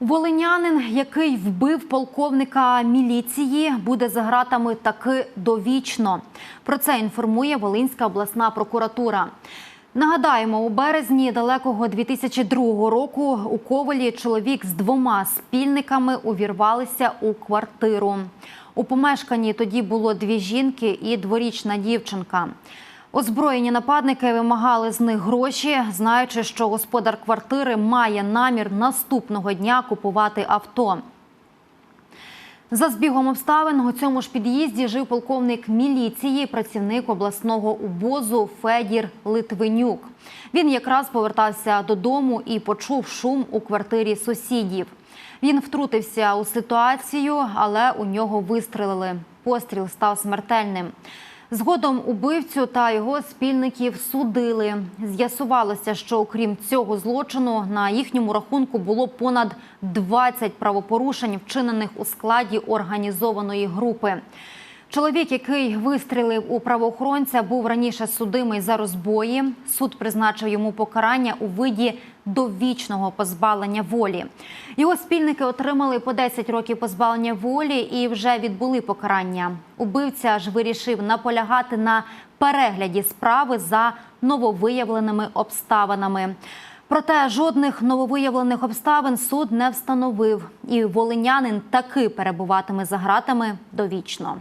Волинянин, який вбив полковника міліції, буде за ґратами таки довічно. Про це інформує Волинська обласна прокуратура. Нагадаємо, у березні далекого 2002 року у Ковалі чоловік з двома спільниками увірвалися у квартиру. У помешканні тоді було дві жінки і дворічна дівчинка. Озброєні нападники вимагали з них гроші, знаючи, що господар квартири має намір наступного дня купувати авто. За збігом обставин у цьому ж під'їзді жив полковник міліції, працівник обласного УБОЗу Федір Литвинюк. Він якраз повертався додому і почув шум у квартирі сусідів. Він втрутився у ситуацію, але у нього вистрелили. Постріл став смертельним. Згодом убивцю та його спільників судили. З'ясувалося, що окрім цього злочину на їхньому рахунку було понад 20 правопорушень, вчинених у складі організованої групи. Чоловік, який вистрілив у правоохоронця, був раніше судимий за розбої. Суд призначив йому покарання у виді довічного позбавлення волі. Його спільники отримали по 10 років позбавлення волі і вже відбули покарання. Убивця ж вирішив наполягати на перегляді справи за нововиявленими обставинами. Проте жодних нововиявлених обставин суд не встановив, і волинянин таки перебуватиме за ґратами довічно.